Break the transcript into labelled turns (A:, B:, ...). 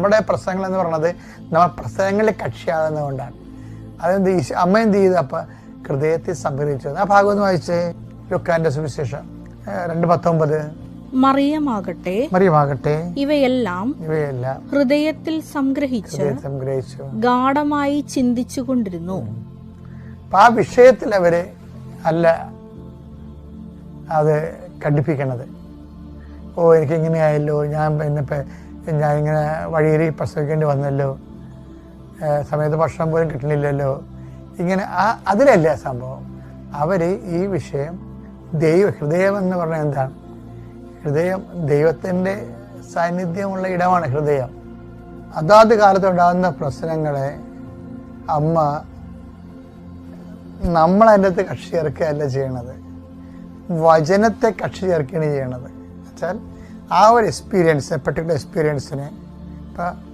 A: നമ്മുടെ പ്രസംഗങ്ങൾ എന്ന് പറയുന്നത് നമ്മൾ പ്രസംഗങ്ങളിൽ കക്ഷിയാകുന്നതുകൊണ്ടാണ് അതെന്ത് ഈശോ അമ്മ എന്ത് ചെയ്തു? അപ്പം ഹൃദയത്തിൽ സംഭരിച്ചു ആ ഭാഗം ഒന്ന് വായിച്ചേ. ലുക്കാന്റെ സുവിശേഷം രണ്ട് പത്തൊമ്പത്.
B: മറിയമാകട്ടെ.
A: മറിയമാകട്ടെ.
B: ഇവയെല്ലാം
A: ഇവയെല്ലാം
B: ഹൃദയത്തിൽ സംഗ്രഹിച്ച്
A: സംഗ്രഹിച്ചു.
B: ഗാഠമായി ചിന്തിച്ചുകൊണ്ടിരുന്നു
A: കൊണ്ടിരുന്നു. ആ വിഷയത്തിൽ അവർ അല്ല അത് കണ്ടിപ്പിക്കണത്. ഓ എനിക്ക് ഇങ്ങനെ ആയല്ലോ ഞാൻ പിന്നെ ഇങ്ങനെ വഴിയിൽ പ്രസവിക്കേണ്ടി വന്നല്ലോ. സമയത്ത് ഭക്ഷണം പോലും കിട്ടണില്ലല്ലോ. ഇങ്ങനെ ആ അതിലല്ല സംഭവം. അവർ ഈ വിഷയം ദൈവ ഹൃദയം എന്ന് പറഞ്ഞാൽ എന്താണ്? ഹൃദയം ദൈവത്തിന്റെ സാന്നിധ്യമുള്ള ഇടമാണ് ഹൃദയം. അതാത് കാലത്തുണ്ടാകുന്ന പ്രശ്നങ്ങളെ അമ്മ നമ്മളതിന്റെ അകത്ത് കക്ഷി ചേർക്കുകയല്ല ചെയ്യണത്. വചനത്തെ കക്ഷി ചേർക്കുകയാണ് ചെയ്യണത്. വെച്ചാൽ ആ ഒരു എക്സ്പീരിയൻസ് പെർട്ടിക്കുലർ എക്സ്പീരിയൻസിനെ ഇപ്പം